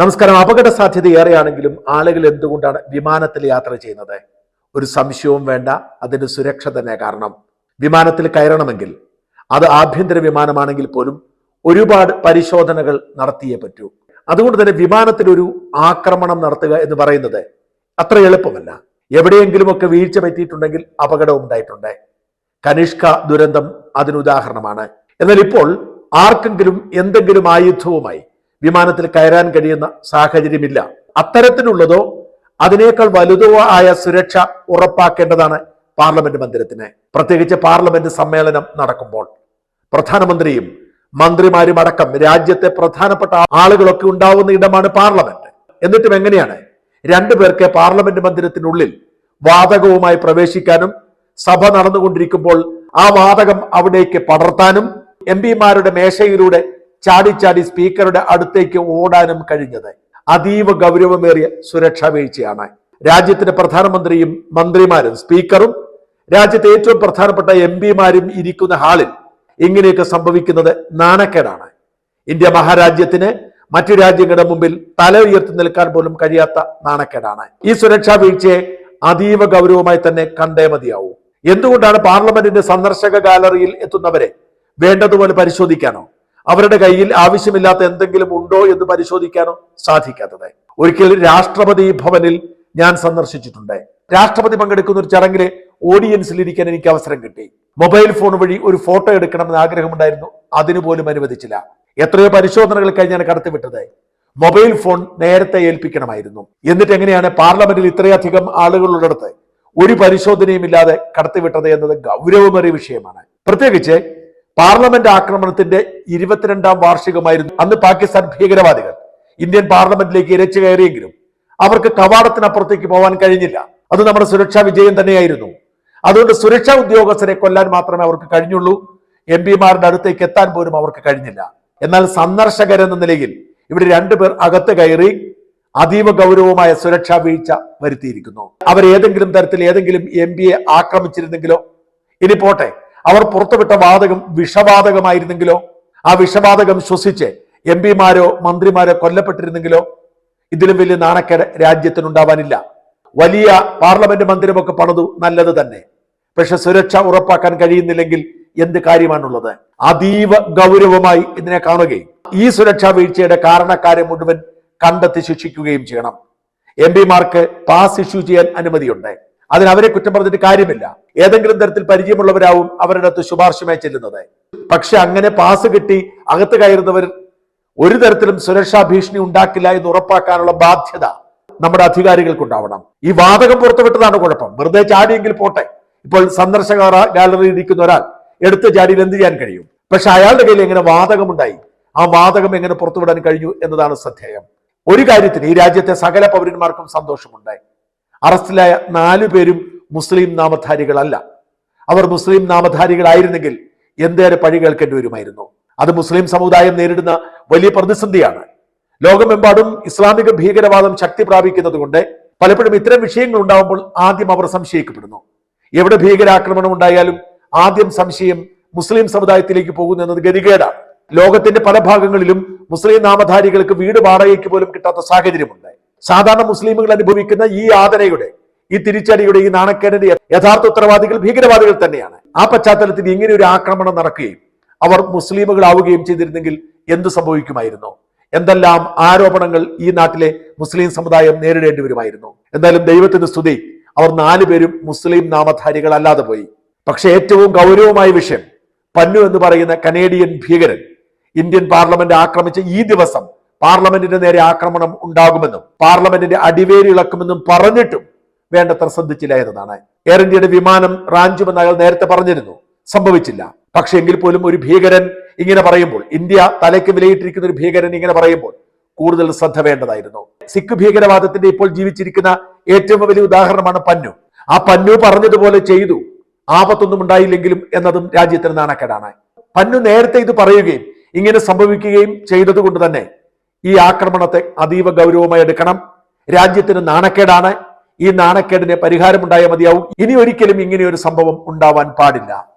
നമസ്കാരം. അപകട സാധ്യത ഏറെയാണെങ്കിലും ആളുകൾ എന്തുകൊണ്ടാണ് വിമാനത്തിൽ യാത്ര ചെയ്യുന്നത്? ഒരു സംശയവും വേണ്ട അതിന്റെ സുരക്ഷ തന്നെ കാരണം. വിമാനത്തിൽ കയറണമെങ്കിൽ അത് ആഭ്യന്തര വിമാനമാണെങ്കിൽ പോലും ഒരുപാട് പരിശോധനകൾ നടത്തിയേ പറ്റൂ. അതുകൊണ്ട് തന്നെ വിമാനത്തിൽ ഒരു ആക്രമണം നടത്തുക എന്ന് പറയുന്നത് അത്ര എളുപ്പമല്ല. എവിടെയെങ്കിലുമൊക്കെ വീഴ്ച പറ്റിയിട്ടുണ്ടെങ്കിൽ അപകടം ഉണ്ടായിട്ടുണ്ട്. കനിഷ്ക ദുരന്തം അതിനുദാഹരണമാണ് എന്നാൽ ഇപ്പോൾ ആർക്കെങ്കിലും എന്തെങ്കിലും ആയുധവുമായി വിമാനത്തിൽ കയറാൻ കഴിയുന്ന സാഹചര്യമില്ല. അത്തരത്തിലുള്ളതോ അതിനേക്കാൾ വലുതോ ആയ സുരക്ഷ ഉറപ്പാക്കേണ്ടതാണ് പാർലമെന്റ് മന്ദിരത്തിന്. പ്രത്യേകിച്ച് പാർലമെന്റ് സമ്മേളനം നടക്കുമ്പോൾ. പ്രധാനമന്ത്രിയും മന്ത്രിമാരും അടക്കം രാജ്യത്തെ പ്രധാനപ്പെട്ട ആളുകളൊക്കെ ഉണ്ടാവുന്ന ഇടമാണ് പാർലമെന്റ്. എന്നിട്ടും എങ്ങനെയാണ്? രണ്ടു പേർക്ക് പാർലമെന്റ് മന്ദിരത്തിനുള്ളിൽ വാതകവുമായി പ്രവേശിക്കാനും സഭ നടന്നുകൊണ്ടിരിക്കുമ്പോൾ ആ വാതകം അവിടേക്ക് പടർത്താനും എം പിമാരുടെ മേശയിലൂടെ ചാടിച്ചാടി സ്പീക്കറുടെ അടുത്തേക്ക് ഓടാനും കഴിഞ്ഞത്. അതീവ ഗൗരവമേറിയ സുരക്ഷാ വീഴ്ചയാണ്. രാജ്യത്തിന്റെ പ്രധാനമന്ത്രിയും മന്ത്രിമാരും സ്പീക്കറും രാജ്യത്തെ ഏറ്റവും പ്രധാനപ്പെട്ട എം പിമാരും ഇരിക്കുന്ന ഹാളിൽ ഇങ്ങനെയൊക്കെ സംഭവിക്കുന്നത് നാണക്കേടാണ്. ഇന്ത്യ മഹാരാജ്യത്തിന് മറ്റു രാജ്യങ്ങളുടെ മുമ്പിൽ തല ഉയർത്തി നിൽക്കാൻ പോലും കഴിയാത്ത നാണക്കേടാണ്. ഈ സുരക്ഷാ വീഴ്ചയെ അതീവ ഗൗരവമായി തന്നെ കണ്ടേ മതിയാവൂ. എന്തുകൊണ്ടാണ് പാർലമെന്റിന്റെ സന്ദർശക ഗാലറിയിൽ എത്തുന്നവരെ വേണ്ടതുപോലെ പരിശോധിക്കാനോ? അവരുടെ കയ്യിൽ ആവശ്യമില്ലാത്ത എന്തെങ്കിലും ഉണ്ടോ എന്ന് പരിശോധിക്കാനോ സാധിക്കാത്തത്. ഒരിക്കൽ രാഷ്ട്രപതി ഭവനിൽ ഞാൻ സന്ദർശിച്ചിട്ടുണ്ട്. രാഷ്ട്രപതി പങ്കെടുക്കുന്ന ഒരു ചടങ്ങിലെ ഓഡിയൻസിൽ ഇരിക്കാൻ എനിക്ക് അവസരം കിട്ടി. മൊബൈൽ ഫോൺ വഴി ഒരു ഫോട്ടോ എടുക്കണമെന്ന് ആഗ്രഹമുണ്ടായിരുന്നു. അതിനു പോലും അനുവദിച്ചില്ല. എത്രയോ പരിശോധനകൾ കഴിഞ്ഞാണ് കടത്തിവിട്ടത്. മൊബൈൽ ഫോൺ നേരത്തെ ഏൽപ്പിക്കണമായിരുന്നു. എന്നിട്ട് എങ്ങനെയാണ് പാർലമെന്റിൽ ഇത്രയധികം ആളുകളുള്ളിടത്ത് ഒരു പരിശോധനയും ഇല്ലാതെ കടത്തിവിട്ടത് എന്നത് ഗൗരവമേറിയ വിഷയമാണ്. പ്രത്യേകിച്ച് പാർലമെന്റ് ആക്രമണത്തിന്റെ ഇരുപത്തിരണ്ടാം വാർഷികമായിരുന്നു അന്ന് പാകിസ്ഥാൻ ഭീകരവാദികൾ. ഇന്ത്യൻ പാർലമെന്റിലേക്ക് ഇരച്ചു കയറിയെങ്കിലും അവർക്ക് കവാടത്തിനപ്പുറത്തേക്ക് പോകാൻ കഴിഞ്ഞില്ല. അത് നമ്മുടെ സുരക്ഷാ വിജയം തന്നെയായിരുന്നു. അതുകൊണ്ട് സുരക്ഷാ ഉദ്യോഗസ്ഥരെ കൊല്ലാൻ മാത്രമേ അവർക്ക് കഴിഞ്ഞുള്ളൂ. എം പിമാരുടെ അടുത്തേക്ക് എത്താൻ പോലും അവർക്ക് കഴിഞ്ഞില്ല. എന്നാൽ സന്ദർശകരെന്ന നിലയിൽ ഇവിടെ രണ്ടുപേർ അകത്ത് കയറി അതീവ ഗൗരവമായ സുരക്ഷാ വീഴ്ച വരുത്തിയിരിക്കുന്നു. അവർ ഏതെങ്കിലും തരത്തിൽ ഏതെങ്കിലും എം പിയെ ആക്രമിച്ചിരുന്നെങ്കിലോ ഇനി പോട്ടെ അവർ പുറത്തുവിട്ട വാതകം വിഷവാതകമായിരുന്നെങ്കിലോ? ആ വിഷവാതകം ശ്വസിച്ച് എം പിമാരോ മന്ത്രിമാരോ കൊല്ലപ്പെട്ടിരുന്നെങ്കിലോ ഇതിലും വലിയ നാണക്കേട് രാജ്യത്തിനുണ്ടാവാനില്ല. വലിയ പാർലമെന്റ് മന്ദിരമൊക്കെ പണിതു നല്ലത് തന്നെ. പക്ഷെ സുരക്ഷ ഉറപ്പാക്കാൻ കഴിയുന്നില്ലെങ്കിൽ എന്ത് കാര്യമാണുള്ളത്? അതീവ ഗൗരവമായി ഇതിനെ കാണുകയും ഈ സുരക്ഷാ വീഴ്ചയുടെ കാരണക്കാരെ മുഴുവൻ കണ്ടെത്തി ശിക്ഷിക്കുകയും ചെയ്യണം. എം പിമാർക്ക് പാസ് ഇഷ്യൂ ചെയ്യാൻ അനുമതിയുണ്ട്. അതിന് അവരെ കുറ്റം പറഞ്ഞിട്ട് കാര്യമില്ല. ഏതെങ്കിലും തരത്തിൽ പരിചയമുള്ളവരാവും അവരുടെ അടുത്ത് ശുപാർശമായി ചെല്ലുന്നത്. പക്ഷെ അങ്ങനെ പാസ് കിട്ടി അകത്ത് കയറുന്നവർ ഒരു തരത്തിലും സുരക്ഷാ ഭീഷണി ഉണ്ടാക്കില്ല എന്ന് ഉറപ്പാക്കാനുള്ള ബാധ്യത നമ്മുടെ അധികാരികൾക്കുണ്ടാവണം. ഈ വാതകം പുറത്തുവിട്ടതാണ് കുഴപ്പം. വെറുതെ ചാടിയെങ്കിൽ പോട്ടെ. ഇപ്പോൾ സന്ദർശക ഗാലറിയിൽ ഇരിക്കുന്ന ഒരാൾ എടുത്ത് ചാടിയിൽ എന്ത് ചെയ്യാൻ കഴിയും? പക്ഷെ അയാളുടെ കയ്യിൽ എങ്ങനെ വാതകമുണ്ടായി? ആ വാതകം എങ്ങനെ പുറത്തുവിടാൻ കഴിഞ്ഞു എന്നതാണ് ശ്രദ്ധേയം ഒരു കാര്യത്തിന് ഈ രാജ്യത്തെ സകല പൗരന്മാർക്കും സന്തോഷമുണ്ട്. അറസ്റ്റിലായ നാലു പേരും മുസ്ലിം നാമധാരികളല്ല. അവർ മുസ്ലിം നാമധാരികളായിരുന്നെങ്കിൽ എന്തേറെ പഴി കേൾക്കേണ്ടി വരുമായിരുന്നു. അത് മുസ്ലിം സമുദായം നേരിടുന്ന വലിയ പ്രതിസന്ധിയാണ്. ലോകമെമ്പാടും ഇസ്ലാമിക ഭീകരവാദം ശക്തി പ്രാപിക്കുന്നത് കൊണ്ട് പലപ്പോഴും ഇത്തരം വിഷയങ്ങൾ ഉണ്ടാകുമ്പോൾ ആദ്യം അവർ സംശയിക്കപ്പെടുന്നു. എവിടെ ഭീകരാക്രമണം ഉണ്ടായാലും ആദ്യം സംശയം മുസ്ലിം സമുദായത്തിലേക്ക് പോകുന്നു എന്നത് ഗതികേടാണ്. ലോകത്തിന്റെ പല ഭാഗങ്ങളിലും മുസ്ലിം നാമധാരികൾക്ക് വീട് വാടകയ്ക്ക് പോലും കിട്ടാത്ത സാഹചര്യമുണ്ട്. സാധാരണ മുസ്ലിമുകൾ അനുഭവിക്കുന്ന ഈ ആദരയുടെ ഈ തിരിച്ചടിയുടെ ഈ നാണക്കേടിന്റെ യഥാർത്ഥ ഉത്തരവാദികൾ ഭീകരവാദികൾ തന്നെയാണ്. ആ പശ്ചാത്തലത്തിൽ ഇങ്ങനെ ഒരു ആക്രമണം നടക്കുകയും അവർ മുസ്ലിമുകളാവുകയും ചെയ്തിരുന്നെങ്കിൽ എന്ത് സംഭവിക്കുമായിരുന്നു? എന്തെല്ലാം ആരോപണങ്ങൾ ഈ നാട്ടിലെ മുസ്ലിം സമുദായം നേരിടേണ്ടി വരുമായിരുന്നു? എന്തായാലും ദൈവത്തിന്റെ സ്തുതി അവർ നാലു പേരും മുസ്ലിം നാമധാരികൾ അല്ലാതെ പോയി. പക്ഷെ ഏറ്റവും ഗൗരവമായ വിഷയം പന്നു എന്ന് പറയുന്ന കനേഡിയൻ ഭീകരൻ ഇന്ത്യൻ പാർലമെന്റ് ആക്രമിച്ച ഈ ദിവസം പാർലമെന്റിന്റെ നേരെ ആക്രമണം ഉണ്ടാകുമെന്നും പാർലമെന്റിന്റെ അടിവേരി ഇളക്കുമെന്നും പറഞ്ഞിട്ടും വേണ്ടത്ര ശ്രദ്ധിച്ചില്ല എന്നതാണ്. എയർ ഇന്ത്യയുടെ വിമാനം റാഞ്ചുമെന്ന് അയാൾ നേരത്തെ പറഞ്ഞിരുന്നു. സംഭവിച്ചില്ല. പക്ഷെ എങ്കിൽ പോലും ഒരു ഭീകരൻ ഇങ്ങനെ പറയുമ്പോൾ ഇന്ത്യ തലയ്ക്ക് വിലയിട്ടിരിക്കുന്ന ഒരു ഭീകരൻ ഇങ്ങനെ പറയുമ്പോൾ കൂടുതൽ ശ്രദ്ധ വേണ്ടതായിരുന്നു. സിഖ് ഭീകരവാദത്തിന്റെ ഇപ്പോൾ ജീവിച്ചിരിക്കുന്ന ഏറ്റവും വലിയ ഉദാഹരണമാണ് പന്നു. ആ പന്നു പറഞ്ഞതുപോലെ ചെയ്തു. ആപത്തൊന്നും ഉണ്ടായില്ലെങ്കിലും എന്നതും രാജ്യത്തിന് നാണക്കേടാണ്. പന്നു നേരത്തെ ഇത് പറയുകയും ഇങ്ങനെ സംഭവിക്കുകയും ചെയ്തതുകൊണ്ട് തന്നെ ഈ ആക്രമണത്തെ അതീവ ഗൗരവമായി എടുക്കണം. രാജ്യത്തിന് നാണക്കേടാണ്. ഈ നാണക്കേടിന് പരിഹാരമുണ്ടായാൽ മതിയാവും. ഇനി ഒരിക്കലും ഇങ്ങനെ ഒരു സംഭവം ഉണ്ടാവാൻ പാടില്ല.